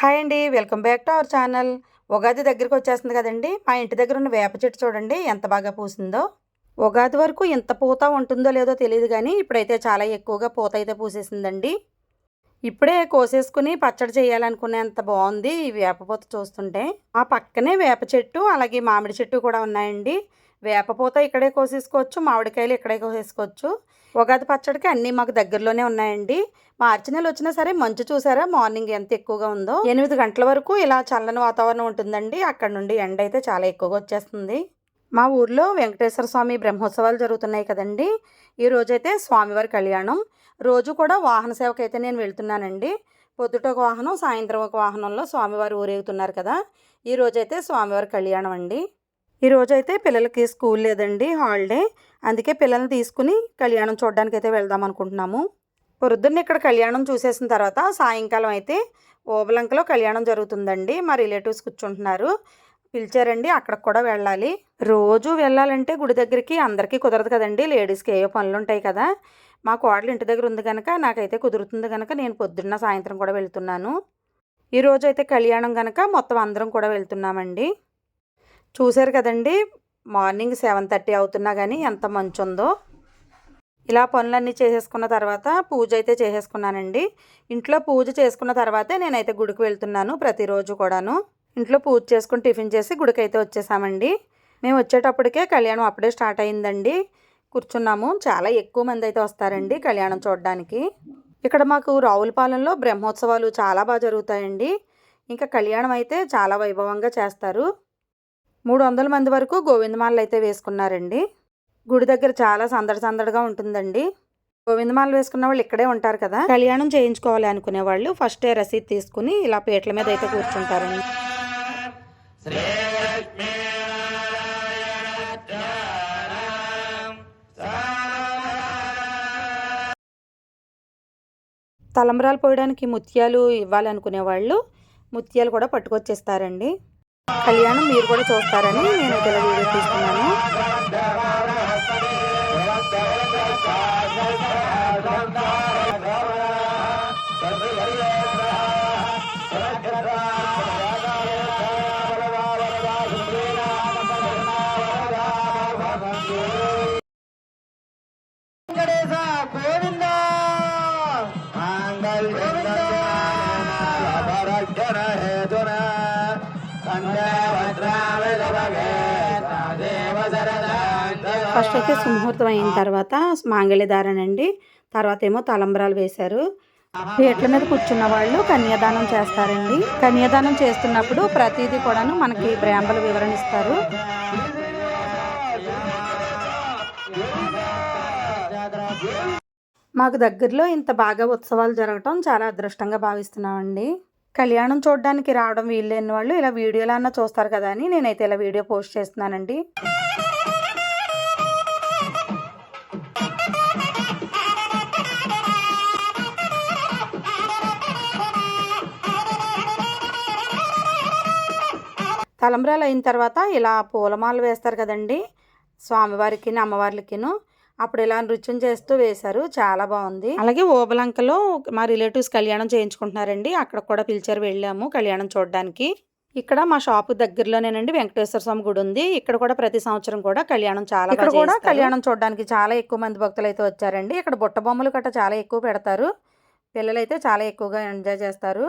Hi అండి welcome back to our channel. Ugadi దగ్గరికి వచ్చేస్తుంది కదండి. మా ఇంటి దగ్గర ఉన్న వేప చెట్టు చూడండి ఎంత బాగా పూసిందో. ఉగాది వరకు ఇంత పూత ఉంటుందో లేదో తెలియదు కానీ ఇప్పుడైతే చాలా ఎక్కువగా పూత అయితే పూసేసిందండి. ఇప్పుడే కోసేసుకుని పచ్చడి చేయాలనుకునేంత బాగుంది ఈ వేప పూత చూస్తుంటే. ఆ పక్కనే వేప చెట్టు అలాగే మామిడి చెట్టు కూడా ఉన్నాయండి. వేప పూత ఇక్కడే కోసేసుకోవచ్చు మామిడికాయలు ఇక్కడే కోసేసుకోవచ్చు. ఉగాది పచ్చడికి అన్నీ మాకు దగ్గరలోనే ఉన్నాయండి. మార్చి నెల వచ్చినా సరే మంచు చూసారా? మార్నింగ్ ఎంత ఎక్కువగా ఉందో. ఎనిమిది గంటల వరకు ఇలా చల్లని వాతావరణం ఉంటుందండి. అక్కడ నుండి ఎండ అయితే చాలా ఎక్కువగా వచ్చేస్తుంది. మా ఊర్లో వెంకటేశ్వర స్వామి బ్రహ్మోత్సవాలు జరుగుతున్నాయి కదండి. ఈ రోజైతే స్వామివారి కళ్యాణం. రోజు కూడా వాహన సేవకు అయితే నేను వెళ్తున్నానండి. పొద్దుట ఒక వాహనం సాయంత్రం ఒక వాహనంలో స్వామివారు ఊరేగుతున్నారు కదా. ఈ రోజైతే స్వామివారి కళ్యాణం అండి. ఈ అయితే పిల్లలకి స్కూల్ లేదండి హాలిడే. అందుకే పిల్లల్ని తీసుకుని కళ్యాణం చూడడానికి అయితే వెళ్దాం అనుకుంటున్నాము. పొద్దున్న ఇక్కడ కళ్యాణం చూసేసిన తర్వాత సాయంకాలం అయితే ఓబలంకలో కళ్యాణం జరుగుతుందండి. మా రిలేటివ్స్ కూర్చుంటున్నారు. పిలిచారండి అక్కడికి కూడా వెళ్ళాలి. రోజు వెళ్ళాలంటే గుడి దగ్గరికి అందరికీ కుదరదు కదండి. లేడీస్కి ఏవో పనులు ఉంటాయి కదా. మా కోడలు ఇంటి దగ్గర ఉంది కనుక నాకైతే కుదురుతుంది కనుక నేను పొద్దున్న సాయంత్రం కూడా వెళ్తున్నాను. ఈరోజు అయితే కళ్యాణం కనుక మొత్తం అందరం కూడా వెళ్తున్నామండి. చూశారు కదండి. మార్నింగ్ సెవెన్ థర్టీ అవుతున్నా కానీ ఎంత మంచు ఉందో ఇలా పనులన్నీ చేసేసుకున్న తర్వాత పూజ అయితే చేసేసుకున్నానండి. ఇంట్లో పూజ చేసుకున్న తర్వాతే నేనైతే గుడికి వెళ్తున్నాను ప్రతిరోజు కూడాను. ఇంట్లో పూజ చేసుకుని టిఫిన్ చేసి గుడికి అయితే వచ్చేసామండి. మేము వచ్చేటప్పటికే కళ్యాణం అప్పుడే స్టార్ట్ అయిందండి. కూర్చున్నాము. చాలా ఎక్కువ మంది అయితే వస్తారండి కళ్యాణం చూడడానికి. ఇక్కడ మాకు రావులపాలెంలో బ్రహ్మోత్సవాలు చాలా బాగా జరుగుతాయండి. ఇంకా కళ్యాణం అయితే చాలా వైభవంగా చేస్తారు. మూడు వందల మంది వరకు గోవిందమాలలు అయితే వేసుకున్నారండి. గుడి దగ్గర చాలా సందడి సందడిగా ఉంటుందండి. గోవిందమాల వేసుకున్న వాళ్ళు ఇక్కడే ఉంటారు కదా. కళ్యాణం చేయించుకోవాలి అనుకునే వాళ్ళు ఫస్ట్ రసీద్ తీసుకుని ఇలా పీటల మీద అయితే కూర్చుంటారండి. తలంబరాలు పోయడానికి ముత్యాలు ఇవ్వాలనుకునే వాళ్ళు ముత్యాలు కూడా పట్టుకొచ్చేస్తారండి. కళ్యాణం మీరు కూడా చూస్తారని నేను ఇలా వీడియో తీసుకున్నాను అయితే సుముహూర్తం అయిన తర్వాత మాంగళ్యధారణ అండి తర్వాత ఏమో తలంబరాలు వేశారు. పీటల మీద కూర్చున్న వాళ్ళు కన్యాదానం చేస్తారండి. కన్యాదానం చేస్తున్నప్పుడు ప్రతిదీ కూడాను మనకి బ్రాహ్మలు వివరణ ఇస్తారు మాకు దగ్గరలో ఇంత బాగా ఉత్సవాలు జరగటం చాలా అదృష్టంగా భావిస్తున్నామండి. కళ్యాణం చూడడానికి రావడం వీలు లేని వాళ్ళు ఇలా వీడియోలో అన్న చూస్తారు కదా అని నేనైతే ఇలా వీడియో పోస్ట్ చేస్తున్నానండి. తలంబ్రాలు అయిన తర్వాత ఇలా పూలమాలు వేస్తారు కదండి. స్వామివారికి అమ్మవార్లకిను. అప్పుడు ఇలా నృత్యం చేస్తూ వేశారు. చాలా బాగుంది. అలాగే ఓబలంకలో మా రిలేటివ్స్ కళ్యాణం చేయించుకుంటున్నారండి. అక్కడ కూడా పిలిచారు వెళ్ళాము కళ్యాణం చూడడానికి. ఇక్కడ మా షాప్ దగ్గరలోనేనండి వెంకటేశ్వర స్వామి గుడి ఉంది. ఇక్కడ కూడా ప్రతి సంవత్సరం కూడా కళ్యాణం చాలా ఇక్కడ కూడా కళ్యాణం చూడడానికి చాలా ఎక్కువ మంది భక్తులు అయితే వచ్చారండి. ఇక్కడ బుట్ట బొమ్మలు గట్రా చాలా ఎక్కువ పెడతారు. పిల్లలైతే చాలా ఎక్కువగా ఎంజాయ్ చేస్తారు.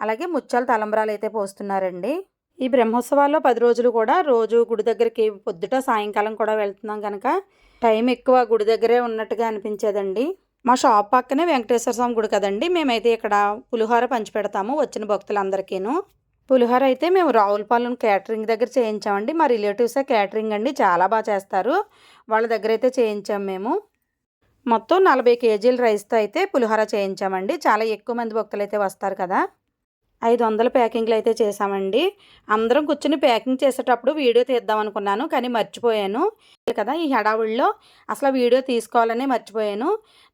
అలాగే ముత్యాల తలంబరాలు అయితే పోస్తున్నారండి. ఈ బ్రహ్మోత్సవాల్లో పది రోజులు కూడా రోజు గుడి దగ్గరికి పొద్దుట సాయంకాలం కూడా వెళ్తున్నాం కనుక టైం ఎక్కువ గుడి దగ్గరే ఉన్నట్టుగా అనిపించేదండి. మా షాప్ పక్కనే వెంకటేశ్వర స్వామి గుడి కదండి. మేమైతే ఇక్కడ పులిహోర పంచి పెడతాము వచ్చిన భక్తులందరికీను. పులిహోర అయితే మేము రావులపాలెం క్యాటరింగ్ దగ్గర చేయించామండి. మా రిలేటివ్సే క్యాటరింగ్ అండి. చాలా బాగా చేస్తారు. వాళ్ళ దగ్గర అయితే చేయించాం మేము. మొత్తం నలభై కేజీల రైస్తో అయితే పులిహోర చేయించామండి. చాలా ఎక్కువ మంది భక్తులు అయితే వస్తారు కదా. ఐదు వందల ప్యాకింగ్లు అయితే చేసామండి అందరం కూర్చుని ప్యాకింగ్ చేసేటప్పుడు వీడియో తీద్దాం అనుకున్నాను కానీ మర్చిపోయాను. కదా ఈ హడావుల్లో అసలు వీడియో తీసుకోవాలని మర్చిపోయాను.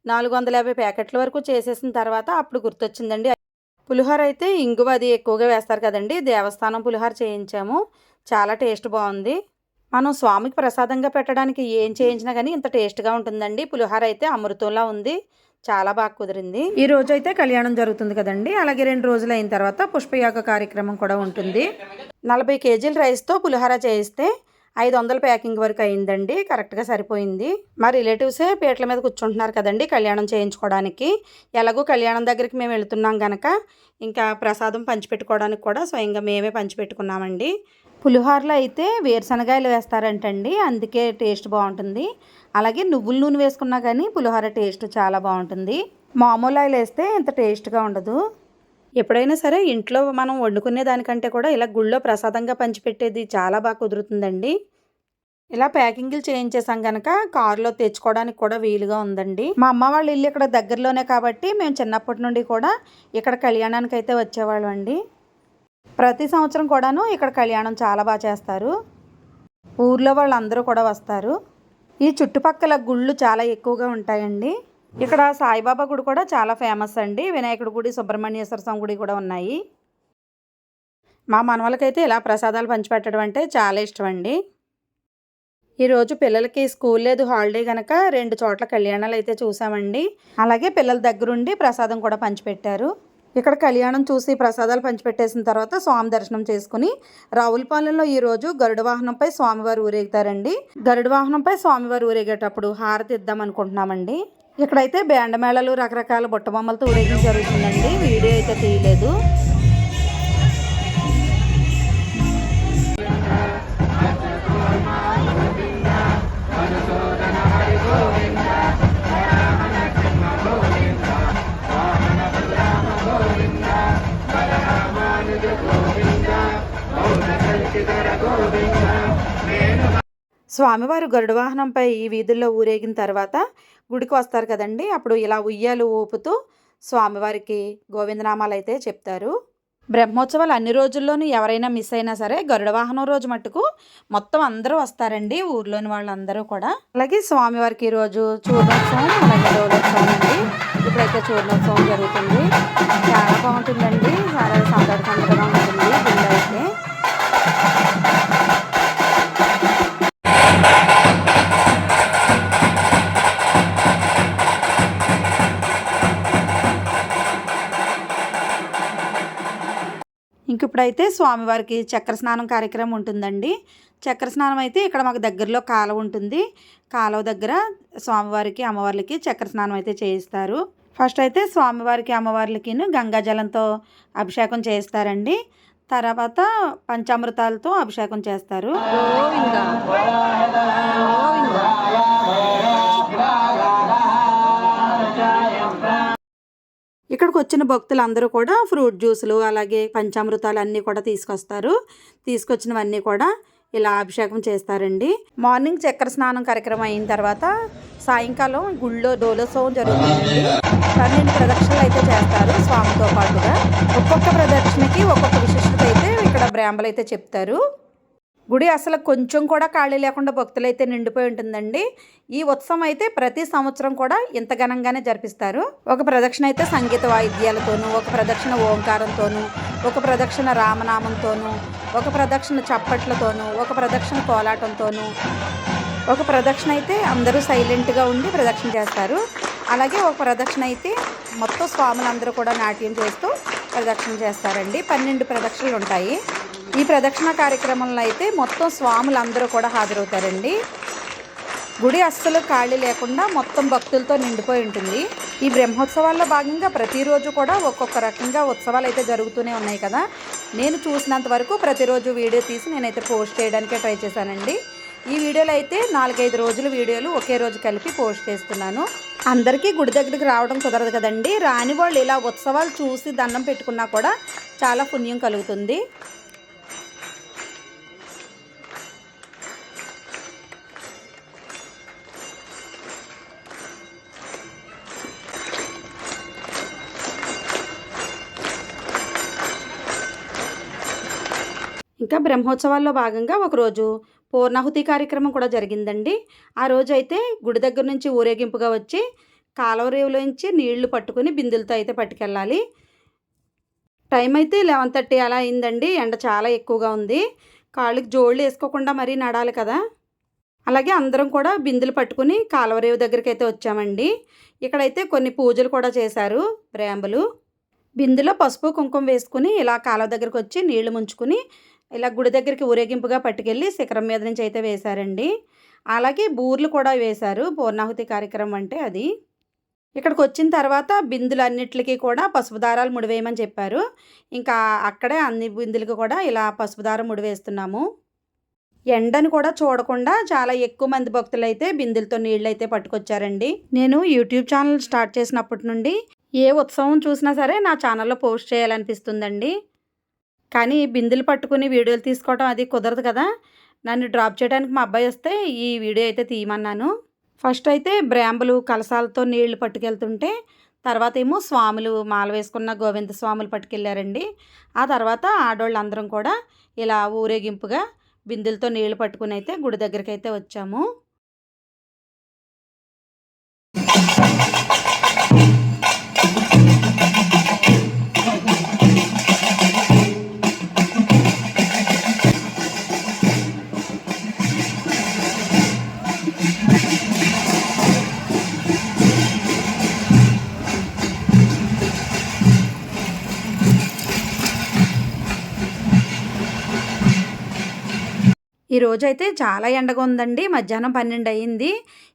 నాలుగు వందల యాభై ప్యాకెట్ల వరకు చేసేసిన తర్వాత అప్పుడు గుర్తొచ్చిందండి. పులిహోర అయితే ఇంగువ అది ఎక్కువగా వేస్తారు కదండి. దేవస్థానం పులిహోర చేయించాము. చాలా టేస్ట్ బాగుంది. మనం స్వామికి ప్రసాదంగా పెట్టడానికి ఏం చేయించినా కానీ ఇంత టేస్ట్గా ఉంటుందండి. పులిహోర అయితే అమృతంలా ఉంది. చాలా బాగా కుదిరింది. ఈ రోజు అయితే కళ్యాణం జరుగుతుంది కదండి. అలాగే రెండు రోజులు అయిన తర్వాత పుష్పయాగ కార్యక్రమం కూడా ఉంటుంది. నలభై కేజీల రైస్తో పులిహోర చేయిస్తే ఐదు వందల ప్యాకింగ్ వరకు అయిందండి. కరెక్ట్గా సరిపోయింది. మా రిలేటివ్సే పీటల మీద కూర్చుంటున్నారు కదండి కళ్యాణం చేయించుకోవడానికి. ఎలాగో కళ్యాణం దగ్గరికి మేము వెళుతున్నాం కనుక ఇంకా ప్రసాదం పంచిపెట్టుకోవడానికి కూడా స్వయంగా మేమే పంచిపెట్టుకున్నామండి. పులిహోరలో అయితే వేరుశనగాయలు వేస్తారంటండి అందుకే టేస్ట్ బాగుంటుంది. అలాగే నువ్వుల నూనె వేసుకున్నా కానీ పులిహోర టేస్ట్ చాలా బాగుంటుంది. మామూలు ఆయిల్ వేస్తే ఇంత టేస్ట్గా ఉండదు. ఎప్పుడైనా సరే ఇంట్లో మనం వండుకునే దానికంటే కూడా ఇలా గుళ్ళో ప్రసాదంగా పంచిపెట్టేది చాలా బాగా కుదురుతుందండి. ఇలా ప్యాకింగ్లు చేయించేసాం కనుక కారులో తెచ్చుకోవడానికి కూడా వీలుగా ఉందండి. మా అమ్మ వాళ్ళ ఇల్లు ఇక్కడ దగ్గరలోనే కాబట్టి మేము చిన్నప్పటి నుండి కూడా ఇక్కడ కళ్యాణానికి అయితే వచ్చేవాళ్ళం అండి ప్రతి సంవత్సరం కూడాను ఇక్కడ కళ్యాణం చాలా బాగా చేస్తారు. ఊర్లో వాళ్ళందరూ కూడా వస్తారు. ఈ చుట్టుపక్కల గుళ్ళు చాలా ఎక్కువగా ఉంటాయండి. ఇక్కడ సాయిబాబా గుడి కూడా చాలా ఫేమస్ అండి. వినాయకుడి గుడి సుబ్రహ్మణ్యేశ్వర స్వామి గుడి కూడా ఉన్నాయి. మా మనవలకైతే ఇలా ప్రసాదాలు పంచిపెట్టడం అంటే చాలా ఇష్టం అండి ఈరోజు పిల్లలకి స్కూల్ లేదు హాలిడే కనుక రెండు చోట్ల కళ్యాణాలు అయితే చూసామండి. అలాగే పిల్లల దగ్గరుండి ప్రసాదం కూడా పంచిపెట్టారు. ఇక్కడ కళ్యాణం చూసి ప్రసాదాలు పంచిపెట్టేసిన తర్వాత స్వామి దర్శనం చేసుకుని రావులపాలెంలో ఈరోజు గరుడ వాహనంపై స్వామివారు ఊరేగుతారండి. గరుడ వాహనంపై స్వామివారు ఊరేగేటప్పుడు హారతి ఇద్దాం అనుకుంటున్నామండి. ఇక్కడైతే బ్యాండ్ మేళాలు రకరకాల బుట్టబొమ్మలతో ఊరేగింపు జరుగుతుందండి. వీడియో అయితే తీయలేదు. స్వామివారు గరుడ వాహనంపై ఈ వీధుల్లో ఊరేగిన తర్వాత గుడికి వస్తారు కదండి. అప్పుడు ఇలా ఉయ్యాలు ఊపుతూ స్వామివారికి గోవిందనామాలు అయితే చెప్తారు. బ్రహ్మోత్సవాలు అన్ని రోజుల్లోనూ ఎవరైనా మిస్ అయినా సరే గరుడ వాహనం రోజు మట్టుకు మొత్తం అందరూ వస్తారండి ఊర్లోని వాళ్ళందరూ కూడా. అలాగే స్వామివారికి ఈరోజు చూర్ణోత్సవం అలాగే డోలోత్సవం అండి. ఇప్పుడైతే చూర్ణోత్సవం జరుగుతుంది. చాలా బాగుంటుందండి. చాలా సందడి సందడిగా ఉంటుంది గుళ్ళు ఇప్పుడైతే స్వామివారికి చక్ర స్నానం కార్యక్రమం ఉంటుందండి. చక్ర స్నానం అయితే ఇక్కడ మాకు దగ్గరలో కాలువ ఉంటుంది. కాలువ దగ్గర స్వామివారికి అమ్మవార్లకి చక్ర స్నానం అయితే చేయిస్తారు. ఫస్ట్ అయితే స్వామివారికి అమ్మవార్లకి గంగాజలంతో అభిషేకం చేస్తారండి. తర్వాత పంచామృతాలతో అభిషేకం చేస్తారు. వచ్చిన భక్తులందరూ కూడా ఫ్రూట్ జ్యూసులు అలాగే పంచామృతాలు అన్నీ కూడా తీసుకొస్తారు. తీసుకొచ్చినవన్నీ కూడా ఇలా అభిషేకం చేస్తారండి. మార్నింగ్ చక్కెర స్నానం కార్యక్రమం అయిన తర్వాత సాయంకాలం గుళ్ళో డోలోత్సవం జరుగుతుందండి పన్నెండు ప్రదక్షిణలు అయితే చేస్తారు స్వామితో పాటుగా. ఒక్కొక్క ప్రదక్షిణకి ఒక్కొక్క విశిష్టత అయితే ఇక్కడ బ్రాంబలు అయితే చెప్తారు. గుడి అసలు కొంచెం కూడా ఖాళీ లేకుండా భక్తులైతే నిండిపోయి ఉంటుందండి. ఈ ఉత్సవం అయితే ప్రతి సంవత్సరం కూడా ఇంత ఘనంగానే జరిపిస్తారు. ఒక ప్రదక్షిణ అయితే సంగీత వాయిద్యాలతోనూ ఒక ప్రదక్షిణ ఓంకారంతోనూ ఒక ప్రదక్షిణ రామనామంతోనూ ఒక ప్రదక్షిణ చప్పట్లతోనూ ఒక ప్రదక్షిణ కోలాటంతోనూ ఒక ప్రదక్షిణ అయితే అందరూ సైలెంట్గా ఉండి ప్రదక్షిణ చేస్తారు. అలాగే ఒక ప్రదక్షిణ అయితే మొత్తం స్వాములందరూ కూడా నాట్యం చేస్తూ ప్రదక్షిణ చేస్తారండి. పన్నెండు ప్రదక్షిణలు ఉంటాయి ఈ ప్రదక్షిణ కార్యక్రమంలో అయితే మొత్తం స్వాములందరూ కూడా హాజరవుతారండి. గుడి అస్సలు ఖాళీ లేకుండా మొత్తం భక్తులతో నిండిపోయి ఉంటుంది. ఈ బ్రహ్మోత్సవాల్లో భాగంగా ప్రతిరోజు కూడా ఒక్కొక్క రకంగా ఉత్సవాలు అయితే జరుగుతూనే ఉన్నాయి కదా. నేను చూసినంత వరకు ప్రతిరోజు వీడియో తీసి నేనైతే పోస్ట్ చేయడానికే ట్రై చేశానండి. ఈ వీడియోలో అయితే నాలుగైదు రోజుల వీడియోలు ఒకే రోజు కలిపి పోస్ట్ చేస్తున్నాను. అందరికీ గుడి దగ్గరికి రావడం కుదరదు కదండి. రాని వాళ్ళు ఇలా ఉత్సవాలు చూసి దండం పెట్టుకున్నా కూడా చాలా పుణ్యం కలుగుతుంది. ఇంకా బ్రహ్మోత్సవాల్లో భాగంగా ఒకరోజు పూర్ణాహుతి కార్యక్రమం కూడా జరిగిందండి. ఆ రోజు అయితే గుడి దగ్గర నుంచి ఊరేగింపుగా వచ్చి కాలువ రేవులోంచి నీళ్ళు పట్టుకుని బిందులతో అయితే పట్టుకెళ్ళాలి. టైం అయితే లెవెన్ థర్టీ అలా అయిందండి. ఎండ చాలా ఎక్కువగా ఉంది. కాళ్ళకి జోళ్ళు వేసుకోకుండా మరీ నడాలి కదా. అలాగే అందరం కూడా బిందులు పట్టుకుని కాలువరేవు దగ్గరికి అయితే వచ్చామండి. ఇక్కడైతే కొన్ని పూజలు కూడా చేశారు బ్రాంబులు బిందులో పసుపు కుంకుమ వేసుకుని ఇలా కాలువ దగ్గరికి వచ్చి నీళ్ళు ముంచుకుని ఇలా గుడి దగ్గరికి ఊరేగింపుగా పట్టుకెళ్ళి శిఖరం మీద నుంచి అయితే వేశారండి. అలాగే బూర్లు కూడా వేశారు. పూర్ణాహుతి కార్యక్రమం అంటే అది. ఇక్కడికి వచ్చిన తర్వాత బిందులు అన్నిటికీ కూడా పసుపు దారాలు ముడివేయమని చెప్పారు. ఇంకా అక్కడే అన్ని బిందులకు కూడా ఇలా పసుపు దారం ముడివేస్తున్నాము. ఎండను కూడా చూడకుండా చాలా ఎక్కువ మంది భక్తులు అయితే బిందులతో నీళ్ళు అయితే పట్టుకొచ్చారండి. నేను యూట్యూబ్ ఛానల్ స్టార్ట్ చేసినప్పటి నుండి ఏ ఉత్సవం చూసినా సరే నా ఛానల్లో పోస్ట్ చేయాలనిపిస్తుందండి. కానీ బిందెలు పట్టుకుని వీడియోలు తీసుకోవడం అది కుదరదు కదా. నన్ను డ్రాప్ చేయడానికి మా అబ్బాయి వస్తే ఈ వీడియో అయితే తీయమన్నాను. ఫస్ట్ అయితే బ్రాంబులు కలసాలతో నీళ్ళు పట్టుకెళ్తుంటే తర్వాత ఏమో స్వాములు మాల వేసుకున్న గోవింద స్వాములు పట్టుకెళ్ళారండి ఆ తర్వాత ఆడవాళ్ళు అందరం కూడా ఇలా ఊరేగింపుగా బిందెలతో నీళ్ళు పట్టుకుని అయితే గుడి దగ్గరికి అయితే వచ్చాము. ఈ అయితే చాలా ఎండగా ఉందండి మధ్యాహ్నం పన్నెండు అయ్యింది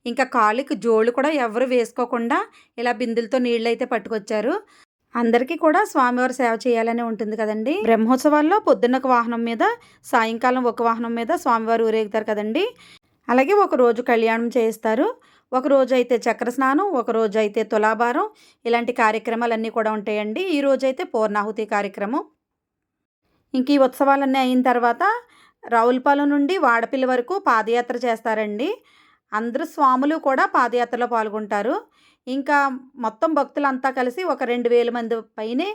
ఇంకా కాళ్ళకి జోళ్ళు కూడా ఎవరు వేసుకోకుండా ఇలా బిందులతో నీళ్ళు అయితే పట్టుకొచ్చారు. అందరికీ కూడా స్వామివారి సేవ చేయాలని ఉంటుంది కదండి. బ్రహ్మోత్సవాల్లో పొద్దున్న ఒక వాహనం మీద సాయంకాలం ఒక వాహనం మీద స్వామివారు ఊరేగుతారు కదండి. అలాగే ఒక రోజు కళ్యాణం చేయిస్తారు. ఒక రోజు అయితే చక్ర స్నానం ఒక రోజు అయితే తులాభారం. ఇలాంటి కార్యక్రమాలన్నీ కూడా ఉంటాయండి. ఈ రోజు అయితే పూర్ణాహుతి కార్యక్రమం. ఇంక ఈ ఉత్సవాలన్నీ అయిన తర్వాత రావులపాలెం నుండి వాడపల్లి వరకు పాదయాత్ర చేస్తారండి. అందరూ స్వాములు కూడా పాదయాత్రలో పాల్గొంటారు. ఇంకా మొత్తం భక్తులంతా కలిసి ఒక రెండు వేల మంది పైనే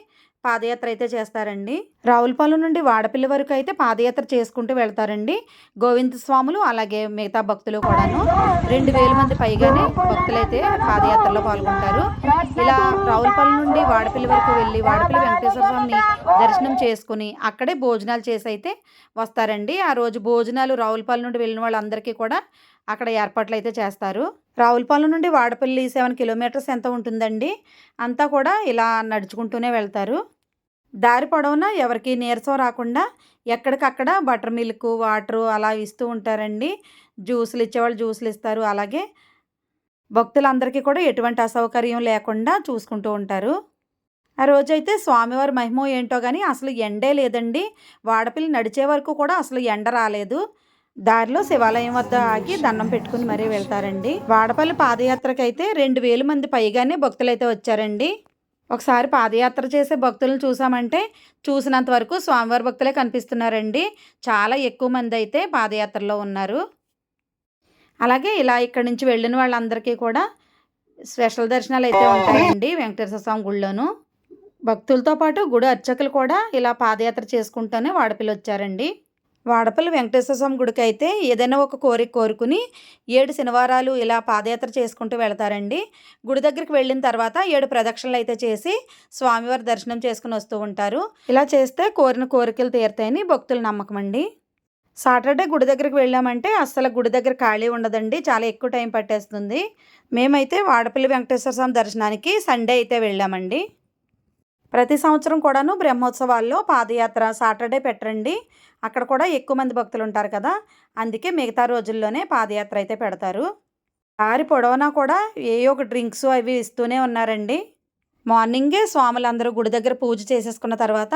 పాదయాత్ర అయితే చేస్తారండి. రావులపాలెం నుండి వాడపల్లి వరకు అయితే పాదయాత్ర చేసుకుంటూ వెళ్తారండి. గోవింద స్వాములు అలాగే మిగతా భక్తులు కూడాను రెండు వేల మంది పైగానే భక్తులైతే పాదయాత్రలో పాల్గొంటారు. ఇలా రావులపాలెం నుండి వాడపల్లి వరకు వెళ్ళి వాడపల్లి వెంకటేశ్వర స్వామిని దర్శనం చేసుకుని అక్కడే భోజనాలు చేసి అయితే వస్తారండి. ఆ రోజు భోజనాలు రావులపాలెం నుండి వెళ్ళిన వాళ్ళందరికీ కూడా అక్కడ ఏర్పాట్లు అయితే చేస్తారు. రావులపాలెం నుండి వాడపల్లి సెవెన్ కిలోమీటర్స్ ఎంత ఉంటుందండి? అంతా కూడా ఇలా నడుచుకుంటూనే వెళ్తారు. దారి పొడవునా ఎవరికి నీరసం రాకుండా ఎక్కడికక్కడ బటర్ మిల్క్ వాటరు అలా ఇస్తూ ఉంటారండి. జ్యూసులు ఇచ్చేవాళ్ళు జ్యూసులు ఇస్తారు. అలాగే భక్తులందరికీ కూడా ఎటువంటి అసౌకర్యం లేకుండా చూసుకుంటూ ఉంటారు. ఆ రోజైతే స్వామివారి మహిమ ఏంటో కానీ అసలు ఎండే లేదండి. వాడపిల్లి నడిచే వరకు కూడా అసలు ఎండ రాలేదు. దారిలో శివాలయం వద్ద ఆగి దండం పెట్టుకుని మరీ వెళ్తారండి. వాడపల్లి పాదయాత్రకైతే రెండు వేల మంది పైగానే భక్తులైతే వచ్చారండి. ఒకసారి పాదయాత్ర చేసే భక్తులను చూసామంటే చూసినంత వరకు స్వామివారి భక్తులే కనిపిస్తున్నారండి. చాలా ఎక్కువ మంది అయితే పాదయాత్రలో ఉన్నారు. అలాగే ఇలా ఇక్కడి నుంచి వెళ్ళిన వాళ్ళందరికీ కూడా స్పెషల్ దర్శనాలు అయితే ఉంటాయండి వెంకటేశ్వర స్వామి గుళ్ళోను. భక్తులతో పాటు గుడి అర్చకులు కూడా ఇలా పాదయాత్ర చేసుకుంటూనే వాడపల్లి వచ్చారండి. వాడపల్లి వెంకటేశ్వర స్వామి గుడికి అయితే ఏదైనా ఒక కోరిక కోరుకుని ఏడు శనివారాలు ఇలా పాదయాత్ర చేసుకుంటూ వెళ్తారండి. గుడి దగ్గరికి వెళ్ళిన తర్వాత ఏడు ప్రదక్షిణలు అయితే చేసి స్వామివారి దర్శనం చేసుకుని వస్తూ ఉంటారు. ఇలా చేస్తే కోరిన కోరికలు తీరుతాయని భక్తుల నమ్మకం అండి. సాటర్డే గుడి దగ్గరికి వెళ్ళామంటే అస్సలు గుడి దగ్గర ఖాళీ ఉండదండి. చాలా ఎక్కువ టైం పట్టేస్తుంది. మేమైతే వాడపల్లి వెంకటేశ్వర స్వామి దర్శనానికి సండే అయితే వెళ్ళామండి. ప్రతి సంవత్సరం కూడాను బ్రహ్మోత్సవాల్లో పాదయాత్ర సాటర్డే పెట్టరండి. అక్కడ కూడా ఎక్కువ మంది భక్తులు ఉంటారు కదా. అందుకే మిగతా రోజుల్లోనే పాదయాత్ర అయితే పెడతారు. దారి పొడవునా కూడా ఏ ఒక డ్రింక్స్ అవి ఇస్తూనే ఉన్నారండి. మార్నింగే స్వాములందరూ గుడి దగ్గర పూజ చేసేసుకున్న తర్వాత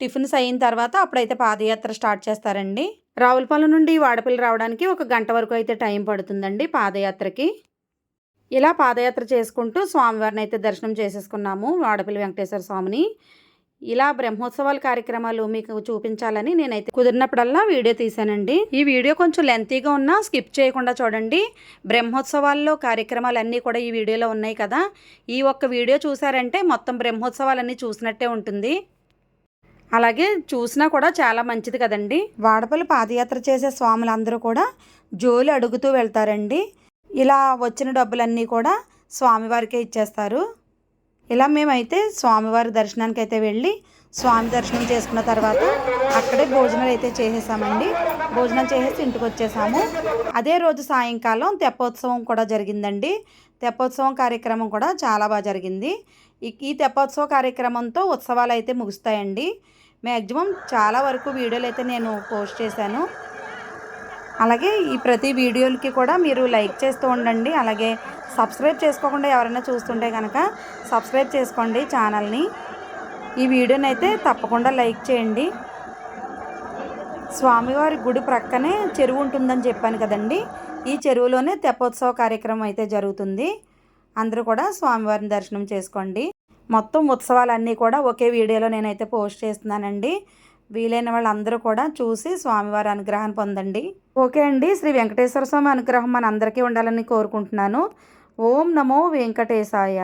టిఫిన్స్ అయిన తర్వాత అప్పుడైతే పాదయాత్ర స్టార్ట్ చేస్తారండి. రావులపాలెం నుండి వాడపల్లి రావడానికి ఒక గంట వరకు అయితే టైం పడుతుందండి పాదయాత్రకి. ఇలా పాదయాత్ర చేసుకుంటూ స్వామివారిని అయితే దర్శనం చేసేసుకున్నాము వాడపల్లి వెంకటేశ్వర స్వామిని. ఇలా బ్రహ్మోత్సవాల కార్యక్రమాలు మీకు చూపించాలని నేనైతే కుదిరినప్పుడల్లా వీడియో తీశానండి. ఈ వీడియో కొంచెం లెంతీగా ఉన్నా స్కిప్ చేయకుండా చూడండి. బ్రహ్మోత్సవాల్లో కార్యక్రమాలన్నీ కూడా ఈ వీడియోలో ఉన్నాయి కదా. ఈ ఒక్క వీడియో చూసారంటే మొత్తం బ్రహ్మోత్సవాలన్నీ చూసినట్టే ఉంటుంది. అలాగే చూసినా కూడా చాలా మంచిది కదండి. వాడపల్లి పాదయాత్ర చేసే స్వాములందరూ కూడా జోలి అడుగుతూ వెళ్తారండి. ఇలా వచ్చిన డబ్బులన్నీ కూడా స్వామివారికే ఇచ్చేస్తారు. ఇలా మేమైతే స్వామివారి దర్శనానికి అయితే వెళ్ళి స్వామి దర్శనం చేసుకున్న తర్వాత అక్కడే భోజనాలు అయితే చేసేసామండి. భోజనం చేసేసి ఇంటికి వచ్చేసాము. అదే రోజు సాయంకాలం తెప్పోత్సవం కూడా జరిగిందండి. తెప్పోత్సవం కార్యక్రమం కూడా చాలా బాగా జరిగింది. ఈ తెప్పోత్సవ కార్యక్రమంతో ఉత్సవాలు అయితే ముగుస్తాయండి. మ్యాక్సిమం చాలా వరకు వీడియోలు అయితే నేను పోస్ట్ చేశాను. అలాగే ఈ ప్రతి వీడియోలకి కూడా మీరు లైక్ చేస్తూ ఉండండి. అలాగే సబ్స్క్రైబ్ చేసుకోకుండా ఎవరైనా చూస్తుంటే కనుక సబ్స్క్రైబ్ చేసుకోండి ఛానల్ని. ఈ వీడియోని అయితే తప్పకుండా లైక్ చేయండి. స్వామివారి గుడి ప్రక్కనే చెరువు ఉంటుందని చెప్పాను కదండి. ఈ చెరువులోనే తెప్పోత్సవ కార్యక్రమం అయితే జరుగుతుంది. అందరూ కూడా స్వామివారిని దర్శనం చేసుకోండి. మొత్తం ఉత్సవాలన్నీ కూడా ఒకే వీడియోలో నేనైతే పోస్ట్ చేస్తున్నానండి. వీలైన వాళ్ళందరూ కూడా చూసి స్వామివారి అనుగ్రహాన్ని పొందండి. ఓకే అండి. శ్రీ వెంకటేశ్వర స్వామి అనుగ్రహం మన అందరికీ ఉండాలని కోరుకుంటున్నాను. ఓం నమో వెంకటేశాయ.